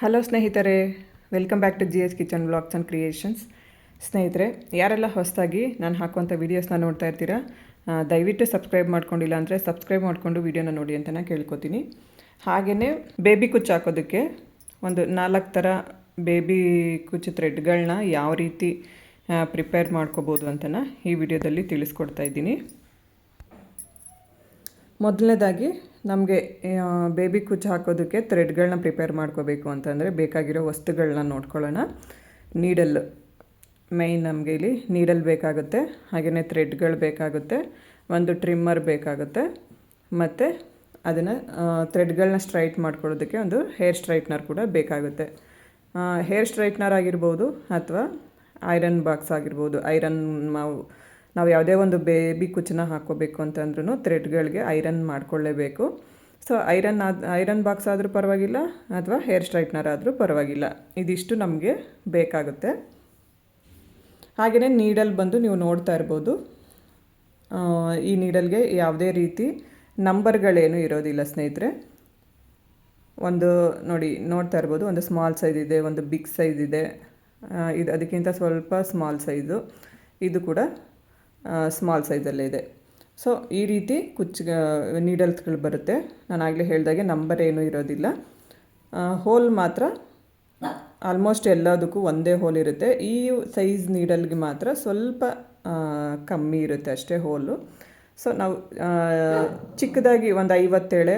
Hello ಸ್ನೇಹಿತರೆ. Welcome back to G S kitchen blogs and creations ಸ್ನೇಹಿತರೆ, ಯಾರೆಲ್ಲ ಹೊಸದಾಗಿ ನಾನು ಹಾಕುವಂಥ ವೀಡಿಯೋಸ್ನ ನೋಡ್ತಾ ಇರ್ತೀರಾ ದಯವಿಟ್ಟು ಸಬ್ಸ್ಕ್ರೈಬ್ ಮಾಡ್ಕೊಂಡಿಲ್ಲ ಅಂದರೆ ಸಬ್ಸ್ಕ್ರೈಬ್ ಮಾಡಿಕೊಂಡು ವೀಡಿಯೋನ ನೋಡಿ ಅಂತ ನಾನು ಕೇಳ್ಕೊತೀನಿ. ಹಾಗೆಯೇ ಬೇಬಿ ಕುಚ್ಚು ಹಾಕೋದಕ್ಕೆ ಒಂದು ನಾಲ್ಕು ಥರ ಬೇಬಿ ಕುಚ್ಚು ಥ್ರೆಡ್ಗಳನ್ನ ಯಾವ ರೀತಿ ಪ್ರಿಪೇರ್ ಮಾಡ್ಕೋಬೋದು ಅಂತ ಈ ವಿಡಿಯೋದಲ್ಲಿ ತಿಳಿಸ್ಕೊಡ್ತಾ ಇದ್ದೀನಿ. ಮೊದಲನೇದಾಗಿ ನಮಗೆ ಬೇಬಿ ಕುಚ್ಚು ಹಾಕೋದಕ್ಕೆ ಥ್ರೆಡ್ಗಳನ್ನ ಪ್ರಿಪೇರ್ ಮಾಡ್ಕೋಬೇಕು ಅಂತಂದರೆ ಬೇಕಾಗಿರೋ ವಸ್ತುಗಳನ್ನ ನೋಡ್ಕೊಳ್ಳೋಣ. ನೀಡಲ್ ಮೈನ್ ನಮಗೆ ಇಲ್ಲಿ ನೀಡಲ್ ಬೇಕಾಗುತ್ತೆ ಹಾಗೆಯೇ ಥ್ರೆಡ್ಗಳು ಬೇಕಾಗುತ್ತೆ, ಒಂದು ಟ್ರಿಮ್ಮರ್ ಬೇಕಾಗುತ್ತೆ, ಮತ್ತು ಅದನ್ನು ಥ್ರೆಡ್ಗಳನ್ನ ಸ್ಟ್ರೈಟ್ ಮಾಡ್ಕೊಳ್ಳೋದಕ್ಕೆ ಒಂದು ಹೇರ್ ಸ್ಟ್ರೈಟ್ನರ್ ಕೂಡ ಬೇಕಾಗುತ್ತೆ. ಹೇರ್ ಸ್ಟ್ರೈಟ್ನರ್ ಆಗಿರ್ಬೋದು ಅಥವಾ ಐರನ್ ಬಾಕ್ಸ್ ಆಗಿರ್ಬೋದು ಐರನ್ ನಾವು ನಾವು ಯಾವುದೇ ಒಂದು ಬೇಬಿ ಕುಚ್ಚನ್ನ ಹಾಕೋಬೇಕು ಅಂತಂದ್ರೂ ಥ್ರೆಡ್ಗಳಿಗೆ ಐರನ್ ಮಾಡ್ಕೊಳ್ಳೇಬೇಕು. ಸೊ, ಐರನ್ ಆದ, ಐರನ್ ಬಾಕ್ಸ್ ಆದರೂ ಪರವಾಗಿಲ್ಲ ಅಥವಾ ಹೇರ್ ಸ್ಟ್ರೈಟ್ನರ್ ಆದರೂ ಪರವಾಗಿಲ್ಲ. ಇದಿಷ್ಟು ನಮಗೆ ಬೇಕಾಗುತ್ತೆ. ಹಾಗೆಯೇ ನೀಡಲ್ ಬಂದು ನೀವು ನೋಡ್ತಾ ಇರ್ಬೋದು. ಈ ನೀಡಲ್ಗೆ ಯಾವುದೇ ರೀತಿ ನಂಬರ್ಗಳೇನು ಇರೋದಿಲ್ಲ ಸ್ನೇಹಿತರೆ. ಒಂದು ನೋಡಿ, ನೋಡ್ತಾ ಇರ್ಬೋದು, ಒಂದು ಸ್ಮಾಲ್ ಸೈಜ್ ಇದೆ, ಒಂದು ಬಿಗ್ ಸೈಜ್ ಇದೆ. ಇದು ಅದಕ್ಕಿಂತ ಸ್ವಲ್ಪ ಸ್ಮಾಲ್ ಸೈಜು. ಇದು ಕೂಡ ಸ್ಮಾಲ್ ಸೈಜಲ್ಲೇ ಇದೆ. ಸೊ ಈ ರೀತಿ ಕುಚ್ಚ ನೀಡಲ್ಸ್ಗಳು ಬರುತ್ತೆ. ನಾನು ಆಗಲೇ ಹೇಳ್ದಾಗೆ ನಂಬರ್ ಏನೂ ಇರೋದಿಲ್ಲ. ಹೋಲ್ ಮಾತ್ರ ಆಲ್ಮೋಸ್ಟ್ ಎಲ್ಲದಕ್ಕೂ ಒಂದೇ ಹೋಲ್ ಇರುತ್ತೆ. ಈ ಸೈಜ್ ನೀಡಲ್ಗೆ ಮಾತ್ರ ಸ್ವಲ್ಪ ಕಮ್ಮಿ ಇರುತ್ತೆ ಅಷ್ಟೇ ಹೋಲು ಸೊ ನಾವು ಚಿಕ್ಕದಾಗಿ ಒಂದು ಐವತ್ತೇಳೆ,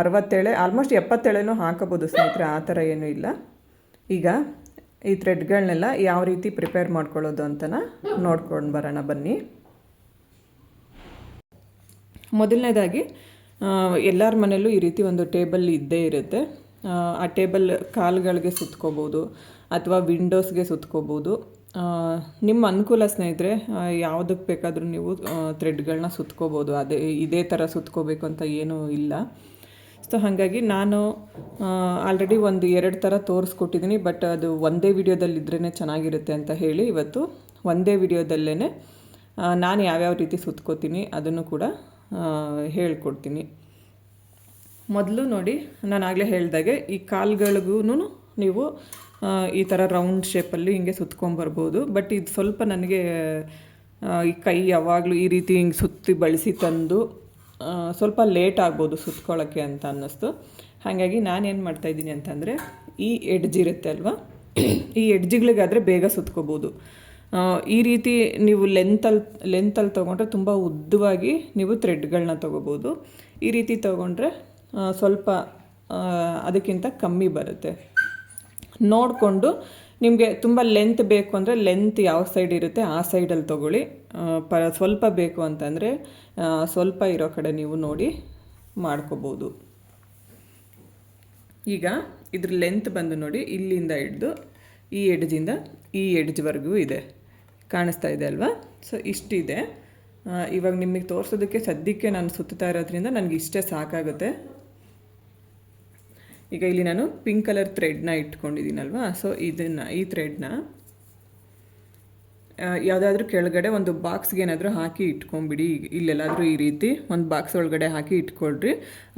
ಅರವತ್ತೇಳೆ ಆಲ್ಮೋಸ್ಟ್ ಎಪ್ಪತ್ತೇಳೆನೂ ಹಾಕೋಬೋದು ಸ್ನೇಹಿತರೆ, ಆ ಥರ ಏನೂ ಇಲ್ಲ. ಈಗ ಈ ಥ್ರೆಡ್ಗಳನ್ನೆಲ್ಲ ಯಾವ ರೀತಿ ಪ್ರಿಪೇರ್ ಮಾಡ್ಕೊಳ್ಳೋದು ಅಂತನ ನೋಡ್ಕೊಂಡು ಬರೋಣ ಬನ್ನಿ. ಮೊದಲನೇದಾಗಿ ಎಲ್ಲರ ಮನೆಯಲ್ಲೂ ಈ ರೀತಿ ಒಂದು ಟೇಬಲ್ ಇದ್ದೇ ಇರುತ್ತೆ. ಆ, ಟೇಬಲ್ ಕಾಲುಗಳಿಗೆ ಸುತ್ಕೋಬೋದು ಅಥವಾ ವಿಂಡೋಸ್ಗೆ ಸುತ್ಕೋಬೋದು. ನಿಮ್ಮ ಅನುಕೂಲ ಸ್ನೇಹಿತರೆ ಯಾವುದಕ್ಕೆ ಬೇಕಾದರೂ ನೀವು ಥ್ರೆಡ್ಗಳನ್ನ ಸುತ್ಕೋಬೋದು. ಅದೇ ಇದೇ ಥರ ಸುತ್ಕೋಬೇಕು ಅಂತ ಏನೂ ಇಲ್ಲ. ಸೊ ಹಾಗಾಗಿ ನಾನು ಆಲ್ರೆಡಿ ಒಂದು ಎರಡು ಥರ ತೋರಿಸ್ಕೊಟ್ಟಿದ್ದೀನಿ ಬಟ್ ಅದು ಒಂದೇ ವಿಡಿಯೋದಲ್ಲಿ ಇದ್ರೇ ಚೆನ್ನಾಗಿರುತ್ತೆ ಅಂತ ಹೇಳಿ ಇವತ್ತು ಒಂದೇ ವಿಡಿಯೋದಲ್ಲೇ ನಾನು ಯಾವ್ಯಾವ ರೀತಿ ಸುತ್ಕೋತೀನಿ ಅದನ್ನು ಕೂಡ ಹೇಳ್ಕೊಡ್ತೀನಿ. ಮೊದಲು ನೋಡಿ, ನಾನು ಆಗಲೇ ಹೇಳ್ದಾಗೆ ಈ ಕಾಲುಗಳಿಗೂ ನೀವು ಈ ಥರ ರೌಂಡ್ ಶೇಪಲ್ಲಿ ಹಿಂಗೆ ಸುತ್ಕೊಂಬರ್ಬೋದು ಬಟ್ ಇದು ಸ್ವಲ್ಪ ನನಗೆ ಈ ಕೈ ಯಾವಾಗಲೂ ಈ ರೀತಿ ಹಿಂಗೆ ಸುತ್ತಿ ಬಳಸಿ ತಂದು ಸ್ವಲ್ಪ ಲೇಟ್ ಆಗ್ಬೋದು ಸುತ್ಕೊಳ್ಳೋಕ್ಕೆ ಅಂತ ಅನ್ನಿಸ್ತು. ಹಾಗಾಗಿ ನಾನೇನು ಮಾಡ್ತಾಯಿದ್ದೀನಿ ಅಂತಂದರೆ, ಈ ಎಡ್ಜ್ ಇರುತ್ತೆ ಅಲ್ವಾ? ಈ ಎಡ್ಜ್ಗಳಿಗಾದರೆ ಬೇಗ ಸುತ್ಕೋಬೋದು. ಈ ರೀತಿ ನೀವು ಲೆಂತಲ್ಲಿ ಲೆಂತಲ್ಲಿ ತೊಗೊಂಡ್ರೆ ತುಂಬ ಉದ್ದವಾಗಿ ನೀವು ಥ್ರೆಡ್ಗಳನ್ನ ತೊಗೋಬೋದು. ಈ ರೀತಿ ತೊಗೊಂಡ್ರೆ ಸ್ವಲ್ಪ ಅದಕ್ಕಿಂತ ಕಮ್ಮಿ ಬರುತ್ತೆ. ನೋಡಿಕೊಂಡು ನಿಮಗೆ ತುಂಬ ಲೆಂತ್ ಬೇಕು ಅಂದರೆ ಲೆಂತ್ ಯಾವ ಸೈಡ್ ಇರುತ್ತೆ ಆ ಸೈಡಲ್ಲಿ ತೊಗೊಳ್ಳಿ. ಪ ಸ್ವಲ್ಪ ಬೇಕು ಅಂತಂದರೆ ಸ್ವಲ್ಪ ಇರೋ ಕಡೆ ನೀವು ನೋಡಿ ಮಾಡ್ಕೋಬೋದು. ಈಗ ಇದ್ರ ಲೆಂತ್ ಬಂದು ನೋಡಿ, ಇಲ್ಲಿಂದ ಹಿಡ್ದು ಈ ಎಡ್ಜಿಂದ ಈ ಎಡ್ಜ್ವರೆಗೂ ಇದೆ. ಕಾಣಿಸ್ತಾ ಇದೆ ಅಲ್ವಾ? ಸೊ ಇಷ್ಟಿದೆ. ಇವಾಗ ನಿಮಗೆ ತೋರಿಸೋದಕ್ಕೆ ಸದ್ಯಕ್ಕೆ ನಾನು ಸುತ್ತಾ ಇರೋದ್ರಿಂದ ನನಗೆ ಇಷ್ಟೇ ಸಾಕಾಗುತ್ತೆ. ಈಗ ಇಲ್ಲಿ ನಾನು ಪಿಂಕ್ ಕಲರ್ ಥ್ರೆಡ್ನ ಇಟ್ಕೊಂಡಿದ್ದೀನಲ್ವಾ? ಸೊ ಇದನ್ನು, ಈ ಥ್ರೆಡ್ನ ಯಾವುದಾದ್ರೂ ಕೆಳಗಡೆ ಒಂದು ಬಾಕ್ಸ್ಗೆ ಏನಾದರೂ ಹಾಕಿ ಇಟ್ಕೊಂಬಿಡಿ ಇಲ್ಲೆಲ್ಲಾದರೂ ಈ ರೀತಿ ಒಂದು ಬಾಕ್ಸ್ ಒಳಗಡೆ ಹಾಕಿ ಇಟ್ಕೊಳ್ರಿ.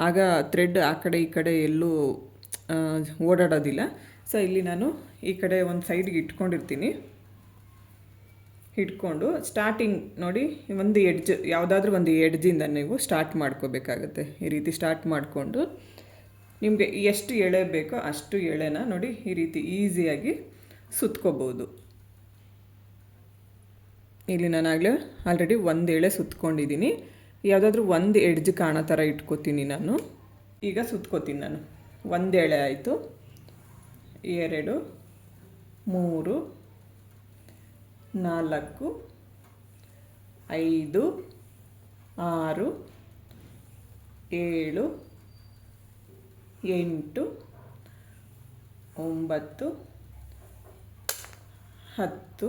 ಆಗ ಥ್ರೆಡ್ ಆ ಕಡೆ, ಈ ಕಡೆ ಎಲ್ಲೂ ಓಡಾಡೋದಿಲ್ಲ. ಸೊ ಇಲ್ಲಿ ನಾನು ಈ ಕಡೆ ಒಂದು ಸೈಡ್ಗೆ ಇಟ್ಕೊಂಡಿರ್ತೀನಿ. ಇಟ್ಕೊಂಡು ಸ್ಟಾರ್ಟಿಂಗ್ ನೋಡಿ ಒಂದು ಎಡ್ಜ್ ಯಾವುದಾದ್ರೂ ಒಂದು ಎಡ್ಜಿಂದ ನೀವು ಸ್ಟಾರ್ಟ್ ಮಾಡ್ಕೋಬೇಕಾಗತ್ತೆ. ಈ ರೀತಿ ಸ್ಟಾರ್ಟ್ ಮಾಡಿಕೊಂಡು ನಿಮಗೆ ಎಷ್ಟು ಎಳೆ ಬೇಕೋ ಅಷ್ಟು ಎಳೆನ ನೋಡಿ ಈ ರೀತಿ ಈಸಿಯಾಗಿ ಸುತ್ಕೋಬೋದು. ಇಲ್ಲಿ ನಾನಾಗಲೇ ಆಲ್ರೆಡಿ ಒಂದು ಎಳೆ ಸುತ್ಕೊಂಡಿದ್ದೀನಿ. ಯಾವುದಾದ್ರೂ ಒಂದು ಎಡ್ಜ್ ಕಾಣೋ ಥರ ಇಟ್ಕೋತೀನಿ ನಾನು. ಈಗ ಸುತ್ಕೋತೀನಿ ನಾನು. ಒಂದು ಎಳೆ ಆಯಿತು. ಎರಡು, ಮೂರು, ನಾಲ್ಕು, ಐದು, ಆರು, ಏಳು ಎಂಟು, ಒಂಬತ್ತು, ಹತ್ತು.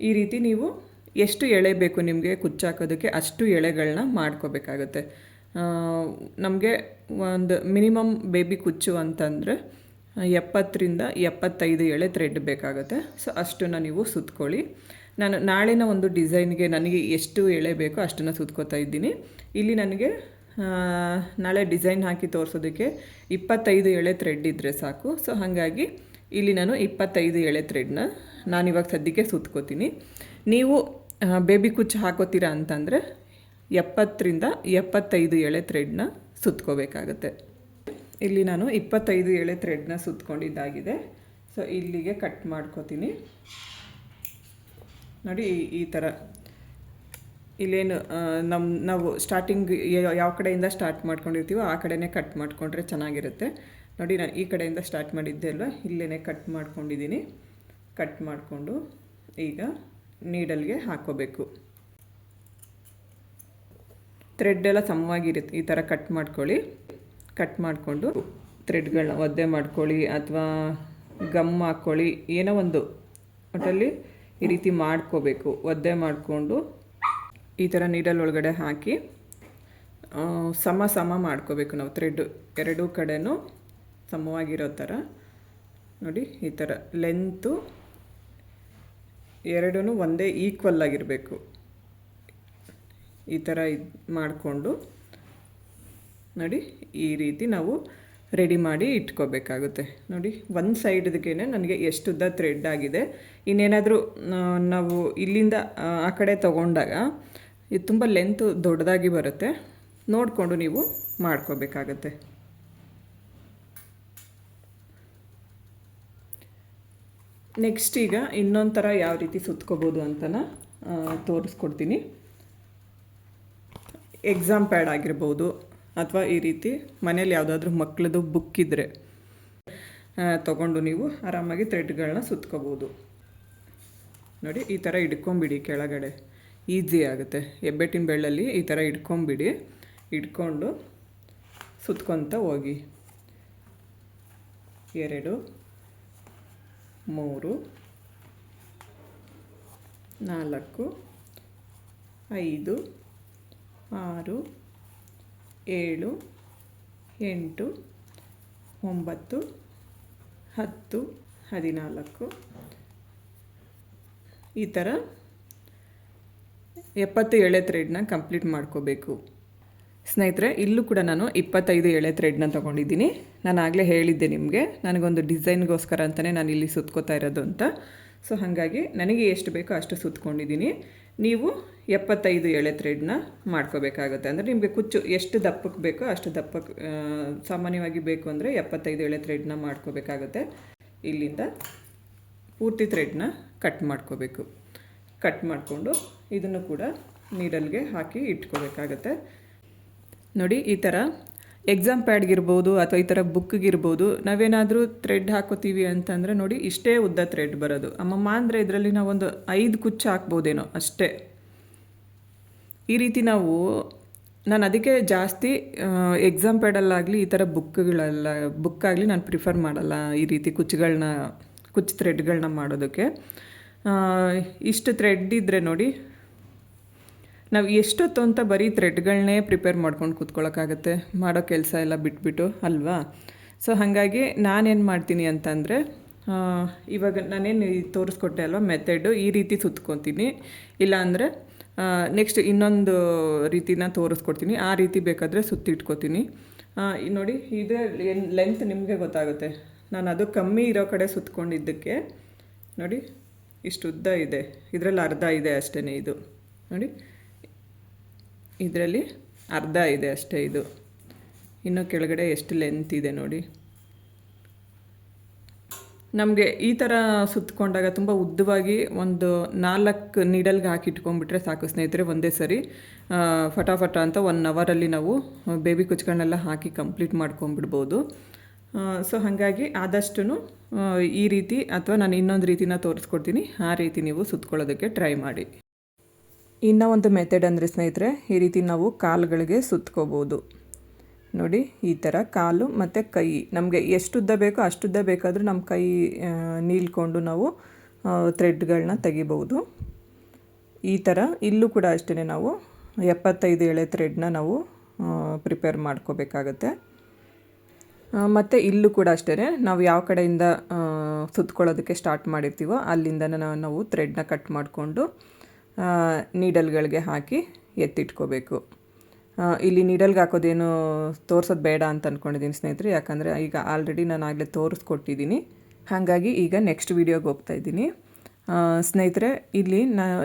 ಈ ರೀತಿ ನೀವು ಎಷ್ಟು ಎಳೆ ಬೇಕು ನಿಮಗೆ ಕುಚ್ಚಾಕೋದಕ್ಕೆ ಅಷ್ಟು ಎಳೆಗಳನ್ನ ಮಾಡ್ಕೋಬೇಕಾಗುತ್ತೆ. ನಮಗೆ ಒಂದು ಮಿನಿಮಮ್ ಬೇಬಿ ಕುಚ್ಚು ಅಂತಂದರೆ ಎಪ್ಪತ್ತರಿಂದ ಎಪ್ಪತ್ತೈದು ಎಳೆ ಥ್ರೆಡ್ ಬೇಕಾಗುತ್ತೆ. ಸೊ, ಅಷ್ಟನ್ನು ನೀವು ಸುತ್ಕೊಳ್ಳಿ. ನಾನು ನಾಳಿನ ಒಂದು ಡಿಸೈನ್ಗೆ ನನಗೆ ಎಷ್ಟು ಎಳೆ ಬೇಕೋ ಅಷ್ಟನ್ನು ಸುತ್ಕೋತಾ ಇದ್ದೀನಿ. ಇಲ್ಲಿ ನನಗೆ ನಾಳೆ ಡಿಸೈನ್ ಹಾಕಿ ತೋರಿಸೋದಕ್ಕೆ ಇಪ್ಪತ್ತೈದು ಎಳೆ ಥ್ರೆಡ್ ಇದ್ದರೆ ಸಾಕು. ಸೊ ಹಾಗಾಗಿ ಇಲ್ಲಿ ನಾನು ಇಪ್ಪತ್ತೈದು ಎಳೆ ಥ್ರೆಡ್ನ ನಾನಿವಾಗ ಸದ್ಯಕ್ಕೆ ಸುತ್ಕೋತೀನಿ. ನೀವು ಬೇಬಿ ಕುಚ್ಚು ಹಾಕೋತೀರಾ ಅಂತಂದರೆ ಎಪ್ಪತ್ತರಿಂದ ಎಪ್ಪತ್ತೈದು ಎಳೆ ಥ್ರೆಡ್ನ ಸುತ್ಕೋಬೇಕಾಗತ್ತೆ. ಇಲ್ಲಿ ನಾನು ಇಪ್ಪತ್ತೈದು ಎಳೆ ಥ್ರೆಡ್ನ ಸುತ್ಕೊಂಡಿದ್ದಾಗಿದೆ. ಸೊ ಇಲ್ಲಿಗೆ ಕಟ್ ಮಾಡ್ಕೋತೀನಿ. ನೋಡಿ ಈ- ಥರ ಇಲ್ಲೇನು ನಮ್ಮ ನಾವು ಸ್ಟಾರ್ಟಿಂಗ್ ಯಾವ ಕಡೆಯಿಂದ ಸ್ಟಾರ್ಟ್ ಮಾಡ್ಕೊಂಡಿರ್ತೀವೋ ಆ ಕಡೆನೇ ಕಟ್ ಮಾಡಿಕೊಂಡ್ರೆ ಚೆನ್ನಾಗಿರುತ್ತೆ. ನೋಡಿ, ನಾನು ಈ ಕಡೆಯಿಂದ ಸ್ಟಾರ್ಟ್ ಮಾಡಿದ್ದೆ ಅಲ್ವಾ? ಇಲ್ಲೇ ಕಟ್ ಮಾಡ್ಕೊಂಡಿದ್ದೀನಿ. ಕಟ್ ಮಾಡಿಕೊಂಡು ಈಗ ನೀಡಲ್ಗೆ ಹಾಕೋಬೇಕು. ಥ್ರೆಡ್ ಎಲ್ಲ ಸಮವಾಗಿರುತ್ತೆ, ಈ ಥರ ಕಟ್ ಮಾಡ್ಕೊಳ್ಳಿ. ಕಟ್ ಮಾಡಿಕೊಂಡು ಥ್ರೆಡ್ಗಳನ್ನ ಒದ್ದೆ ಮಾಡ್ಕೊಳ್ಳಿ ಅಥವಾ ಗಮ್ ಹಾಕ್ಕೊಳ್ಳಿ ಏನೋ ಒಂದು ಒಟ್ಟಲ್ಲಿ ಈ ರೀತಿ ಮಾಡ್ಕೋಬೇಕು. ಒದ್ದೆ ಮಾಡಿಕೊಂಡು ಈ ಥರ ನೀಡಲ್ ಒಳಗಡೆ ಹಾಕಿ ಸಮ ಸಮ ಮಾಡ್ಕೋಬೇಕು ನಾವು. ಥ್ರೆಡ್ ಎರಡೂ ಕಡೆನೂ ಸಮವಾಗಿರೋ ಥರ. ನೋಡಿ ಈ ಥರ ಲೆಂತು ಎರಡೂ ಒಂದೇ ಈಕ್ವಲ್ ಆಗಿರಬೇಕು. ಈ ಥರ ಇದು ಮಾಡಿಕೊಂಡು ನೋಡಿ ಈ ರೀತಿ ನಾವು ರೆಡಿ ಮಾಡಿ ಇಟ್ಕೋಬೇಕಾಗುತ್ತೆ. ನೋಡಿ ಒಂದು ಸೈಡ್ಗೆ ನನಗೆ ಎಷ್ಟು ಉದ್ದ ಥ್ರೆಡ್ ಆಗಿದೆ. ಇನ್ನೇನಾದರೂ ನಾವು ಇಲ್ಲಿಂದ ಆ, ಆ ಕಡೆ ತಗೊಂಡಾಗ ಇದು ತುಂಬ ಲೆಂತ್ ದೊಡ್ಡದಾಗಿ ಬರುತ್ತೆ. ನೋಡಿಕೊಂಡು ನೀವು ಮಾಡ್ಕೋಬೇಕಾಗತ್ತೆ. ನೆಕ್ಸ್ಟ್ ಈಗ ಇನ್ನೊಂದು ಥರ ಯಾವ ರೀತಿ ಸುತ್ಕೋಬೋದು ಅಂತನ ತೋರಿಸ್ಕೊಡ್ತೀನಿ. ಎಕ್ಸಾಮ್ ಪ್ಯಾಡ್ ಆಗಿರ್ಬೋದು ಅಥವಾ ಈ ರೀತಿ ಮನೇಲಿ ಯಾವುದಾದ್ರೂ ಮಕ್ಕಳದು ಬುಕ್ ಇದ್ದರೆ ತಗೊಂಡು ನೀವು ಆರಾಮಾಗಿ ಥ್ರೆಡ್ಗಳನ್ನ ಸುತ್ಕೋಬೋದು. ನೋಡಿ, ಈ ಥರ ಹಿಡ್ಕೊಂಬಿಡಿ ಕೆಳಗಡೆ. ಈಸಿ ಆಗುತ್ತೆ. ಹೆಬ್ಬೆಟ್ಟಿನ ಬೆಳ್ಳಲ್ಲಿ ಈ ಥರ ಇಟ್ಕೊಂಬಿಡಿ. ಇಟ್ಕೊಂಡು ಸುತ್ಕೊತ ಹೋಗಿ. ಎರಡು, ಮೂರು, ನಾಲ್ಕು, ಐದು, ಆರು, ಏಳು, ಎಂಟು, ಒಂಬತ್ತು, ಹತ್ತು, ಹದಿನಾಲ್ಕು. ಈ ಥರ ಎಪ್ಪತ್ತು ಎಳೆ ಥ್ರೆಡ್ನ ಕಂಪ್ಲೀಟ್ ಮಾಡ್ಕೋಬೇಕು. ಸ್ನೇಹಿತರೆ, ಇಲ್ಲೂ ಕೂಡ ನಾನು ಇಪ್ಪತ್ತೈದು ಎಳೆ ಥ್ರೆಡ್ನ ತೊಗೊಂಡಿದ್ದೀನಿ. ನಾನು ಆಗಲೇ ಹೇಳಿದ್ದೆ ನಿಮಗೆ, ನನಗೊಂದು ಡಿಸೈನ್ಗೋಸ್ಕರ ಅಂತಲೇ ನಾನು ಇಲ್ಲಿ ಸುತ್ಕೋತಾ ಇರೋದು ಅಂತ. ಸೊ, ಹಾಗಾಗಿ ನನಗೆ ಎಷ್ಟು ಬೇಕೋ ಅಷ್ಟು ಸುತ್ಕೊಂಡಿದ್ದೀನಿ. ನೀವು ಎಪ್ಪತ್ತೈದು ಎಳೆ ಥ್ರೆಡ್ನ ಮಾಡ್ಕೋಬೇಕಾಗುತ್ತೆ. ಅಂದರೆ ನಿಮಗೆ ಕುಚ್ಚು ಎಷ್ಟು ದಪ್ಪಕ್ಕೆ ಬೇಕೋ ಅಷ್ಟು ದಪ್ಪಕ್ಕೆ ಸಾಮಾನ್ಯವಾಗಿ ಬೇಕು ಅಂದರೆ ಎಪ್ಪತ್ತೈದು ಎಳೆ ಥ್ರೆಡ್ನ ಮಾಡ್ಕೋಬೇಕಾಗುತ್ತೆ. ಇಲ್ಲಿಂದ ಪೂರ್ತಿ ಥ್ರೆಡ್ನ ಕಟ್ ಮಾಡ್ಕೋಬೇಕು. ಕಟ್ ಮಾಡಿಕೊಂಡು ಇದನ್ನು ಕೂಡ ನೀಡಲ್ಗೆ ಹಾಕಿ ಇಟ್ಕೋಬೇಕಾಗತ್ತೆ. ನೋಡಿ, ಈ ಥರ ಎಕ್ಸಾಮ್ ಪ್ಯಾಡ್ಗಿರ್ಬೋದು ಅಥವಾ ಈ ಥರ ಬುಕ್ಗಿರ್ಬೋದು ನಾವೇನಾದರೂ ಥ್ರೆಡ್ ಹಾಕೋತೀವಿ ಅಂತಂದರೆ ನೋಡಿ, ಇಷ್ಟೇ ಉದ್ದ ಥ್ರೆಡ್ ಬರೋದು. ಅಮ್ಮಮ್ಮ ಅಂದರೆ ಇದರಲ್ಲಿ ನಾವೊಂದು ಐದು ಕುಚ್ಚು ಹಾಕ್ಬೋದೇನೋ ಅಷ್ಟೇ. ಈ ರೀತಿ ನಾವು, ನಾನು ಅದಕ್ಕೆ ಜಾಸ್ತಿ ಎಕ್ಸಾಮ್ ಪ್ಯಾಡಲ್ಲಾಗಲಿ ಈ ಥರ ಬುಕ್ಗಳೆಲ್ಲ ಬುಕ್ಕಾಗಲಿ ನಾನು ಪ್ರಿಫರ್ ಮಾಡಲ್ಲ ಈ ರೀತಿ ಕುಚ್ಚುಗಳನ್ನ ಕುಚ್ಚು ಥ್ರೆಡ್ಗಳನ್ನ ಮಾಡೋದಕ್ಕೆ. ಇಷ್ಟು ಥ್ರೆಡ್ ಇದ್ದರೆ ನೋಡಿ, ನಾವು ಎಷ್ಟೊತ್ತು ಅಂತ ಬರೀ ಥ್ರೆಡ್ಗಳನ್ನೇ ಪ್ರಿಪೇರ್ ಮಾಡ್ಕೊಂಡು ಕೂತ್ಕೊಳ್ಳೋಕ್ಕಾಗತ್ತೆ ಮಾಡೋ ಕೆಲಸ ಎಲ್ಲ ಬಿಟ್ಬಿಟ್ಟು, ಅಲ್ವಾ? ಸೊ ಹಾಗಾಗಿ ನಾನೇನು ಮಾಡ್ತೀನಿ ಅಂತಂದರೆ ಇವಾಗ ನಾನೇನು ತೋರಿಸ್ಕೊಟ್ಟೆ ಅಲ್ವಾ ಮೆಥಡು ಈ ರೀತಿ ಸುತ್ಕೊತೀನಿ. ಇಲ್ಲಾಂದರೆ ನೆಕ್ಸ್ಟ್ ಇನ್ನೊಂದು ರೀತಿನ ತೋರಿಸ್ಕೊಡ್ತೀನಿ. ಆ ರೀತಿ ಬೇಕಾದರೆ ಸುತ್ತಿಟ್ಕೋತೀನಿ. ನೋಡಿ, ಇದೇ ಲೆಂತ್ ನಿಮಗೆ ಗೊತ್ತಾಗುತ್ತೆ. ನಾನು ಅದು ಕಮ್ಮಿ ಇರೋ ಕಡೆ ಸುತ್ಕೊಂಡಿದ್ದಕ್ಕೆ, ನೋಡಿ. ಇಷ್ಟು ಉದ್ದ ಇದೆ. ಇದರಲ್ಲಿ ಅರ್ಧ ಇದೆ ಅಷ್ಟೇ ಇದು. ನೋಡಿ. ಇದರಲ್ಲಿ ಅರ್ಧ ಇದೆ ಅಷ್ಟೇ ಇದು. ಇನ್ನು ಕೆಳಗಡೆ ಎಷ್ಟು ಲೆಂತ್ ಇದೆ ನೋಡಿ. ನಮಗೆ ಈ ಥರ ಸುತ್ತಕೊಂಡಾಗ ತುಂಬ ಉದ್ದವಾಗಿ ಒಂದು ನಾಲ್ಕು ನೀಡಲ್ಗೆ ಹಾಕಿ ಇಟ್ಕೊಂಡ್ಬಿಟ್ರೆ ಸಾಕು ಸ್ನೇಹಿತರೆ ಒಂದೇ ಸರಿ. ಫಟಾಫಟ ಅಂತ ಒನ್ ಅವರಲ್ಲಿ ನಾವು ಬೇಬಿ ಕುಚ್ಗಳನ್ನೆಲ್ಲ ಹಾಕಿ ಕಂಪ್ಲೀಟ್ ಮಾಡ್ಕೊಂಬಿಡ್ಬೋದು ಸೊ ಹಾಗಾಗಿ ಆದಷ್ಟು ಈ ರೀತಿ ಅಥವಾ ನಾನು ಇನ್ನೊಂದು ರೀತಿನ ತೋರಿಸ್ಕೊಡ್ತೀನಿ. ಆ ರೀತಿ ನೀವು ಸುತ್ಕೊಳ್ಳೋದಕ್ಕೆ ಟ್ರೈ ಮಾಡಿ. ಇನ್ನೂ ಒಂದು ಮೆಥಡ್ ಅಂದರೆ ಸ್ನೇಹಿತರೆ, ಈ ರೀತಿ ನಾವು ಕಾಲುಗಳಿಗೆ ಸುತ್ಕೋಬೋದು. ನೋಡಿ, ಈ ಥರ ಕಾಲು ಮತ್ತು ಕೈ. ನಮಗೆ ಎಷ್ಟುದ್ದ ಬೇಕೋ ಅಷ್ಟುದ್ದ ಬೇಕಾದರೂ ನಮ್ಮ ಕೈ ನೀಲ್ಕೊಂಡು ನಾವು ಥ್ರೆಡ್ಗಳನ್ನ ತೆಗಿಬೋದು. ಈ ಥರ ಇಲ್ಲೂ ಕೂಡ ಅಷ್ಟೇ ನಾವು ಎಪ್ಪತ್ತೈದು ಎಳೆ ಥ್ರೆಡ್ನ ನಾವು ಪ್ರಿಪೇರ್ ಮಾಡ್ಕೋಬೇಕಾಗತ್ತೆ. ಮತ್ತು ಇಲ್ಲೂ ಕೂಡ ಅಷ್ಟೇ ನಾವು ಯಾವ ಕಡೆಯಿಂದ ಸುತ್ಕೊಳ್ಳೋದಕ್ಕೆ ಸ್ಟಾರ್ಟ್ ಮಾಡಿರ್ತೀವೋ ಅಲ್ಲಿಂದ ನಾವು ಥ್ರೆಡ್ನ ಕಟ್ ಮಾಡಿಕೊಂಡು ನೀಡಲ್ಗಳಿಗೆ ಹಾಕಿ ಎತ್ತಿಟ್ಕೋಬೇಕು. ಇಲ್ಲಿ ನೀಡಲ್ಗೆ ಹಾಕೋದೇನು ತೋರ್ಸೋದು ಬೇಡ ಅಂತ ಅಂದ್ಕೊಂಡಿದ್ದೀನಿ ಸ್ನೇಹಿತರೆ. ಯಾಕಂದರೆ ಈಗ ಆಲ್ರೆಡಿ ನಾನು ಆಗಲೇ ತೋರಿಸ್ಕೊಟ್ಟಿದ್ದೀನಿ ಹಾಗಾಗಿ ಈಗ ನೆಕ್ಸ್ಟ್ ವೀಡಿಯೋಗೆ ಹೋಗ್ತಾ ಇದ್ದೀನಿ. ಸ್ನೇಹಿತರೆ, ಇಲ್ಲಿ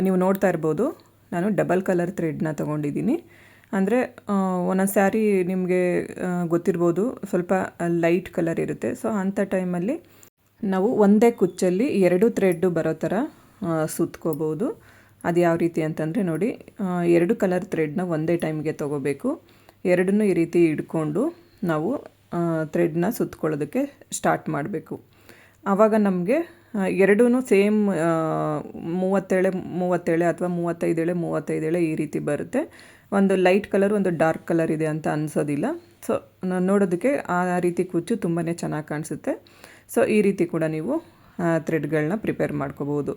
ನೀವು ನೋಡ್ತಾ ಇರ್ಬೋದು, ನಾನು ಡಬಲ್ ಕಲರ್ ಥ್ರೆಡ್ನ ತೊಗೊಂಡಿದ್ದೀನಿ. ಅಂದರೆ ಒಂದೊಂದು ಸ್ಯಾರಿ ನಿಮಗೆ ಗೊತ್ತಿರ್ಬೋದು. ಸ್ವಲ್ಪ ಲೈಟ್ ಕಲರ್ ಇರುತ್ತೆ. ಸೊ ಅಂಥ ಟೈಮಲ್ಲಿ ನಾವು ಒಂದೇ ಕುಚ್ಚಲ್ಲಿ ಎರಡು ಥ್ರೆಡ್ಡು ಬರೋ ಥರ ಸುತ್ಕೋಬೋದು. ಅದು ಯಾವ ರೀತಿ ಅಂತಂದರೆ ನೋಡಿ ಎರಡು ಕಲರ್ ಥ್ರೆಡ್ನ ಒಂದೇ ಟೈಮ್ಗೆ ತೊಗೋಬೇಕು. ಎರಡನ್ನೂ ಈ ರೀತಿ ಹಿಡ್ಕೊಂಡು ನಾವು ಥ್ರೆಡ್ನ ಸುತ್ಕೊಳ್ಳೋದಕ್ಕೆ ಸ್ಟಾರ್ಟ್ ಮಾಡಬೇಕು. ಆವಾಗ ನಮಗೆ ಎರಡೂ ಸೇಮ್ ಮೂವತ್ತೇಳೆ ಮೂವತ್ತೇಳೆ ಅಥವಾ ಮೂವತ್ತೈದೇಳೆ ಮೂವತ್ತೈದೇಳೆ ಈ ರೀತಿ ಬರುತ್ತೆ. ಒಂದು ಲೈಟ್ ಕಲರ್ ಒಂದು ಡಾರ್ಕ್ ಕಲರ್ ಇದೆ ಅಂತ ಅನ್ಸೋದಿಲ್ಲ. ಸೊ ನೋಡೋದಕ್ಕೆ ಆ ರೀತಿ ಕುಚ್ಚು ತುಂಬಾ ಚೆನ್ನಾಗಿ ಕಾಣಿಸುತ್ತೆ. ಸೊ ಈ ರೀತಿ ಕೂಡ ನೀವು ಥ್ರೆಡ್ಗಳನ್ನ ಪ್ರಿಪೇರ್ ಮಾಡ್ಕೋಬೋದು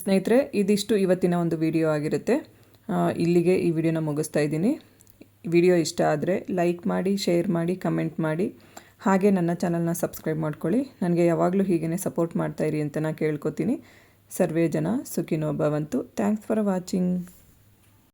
ಸ್ನೇಹಿತರೆ, ಇದಿಷ್ಟು ಇವತ್ತಿನ ಒಂದು ವಿಡಿಯೋ ಆಗಿರುತ್ತೆ. ಇಲ್ಲಿಗೆ ಈ ವಿಡಿಯೋನ ಮುಗಿಸ್ತಾ ಇದ್ದೀನಿ. ವಿಡಿಯೋ ಇಷ್ಟ ಆದರೆ ಲೈಕ್ ಮಾಡಿ ಶೇರ್ ಮಾಡಿ ಕಮೆಂಟ್ ಮಾಡಿ. ಹಾಗೆ ನನ್ನ ಚಾನಲ್ನ ಸಬ್ಸ್ಕ್ರೈಬ್ ಮಾಡ್ಕೊಳ್ಳಿ. ನನಗೆ ಯಾವಾಗಲೂ ಹೀಗೇ ಸಪೋರ್ಟ್ ಮಾಡ್ತಾಯಿರಿ ಅಂತ ನಾನು ಕೇಳ್ಕೊತೀನಿ. ಸರ್ವೇ ಜನ ಸುಖಿನೋ ಭವಂತು. Thanks for watching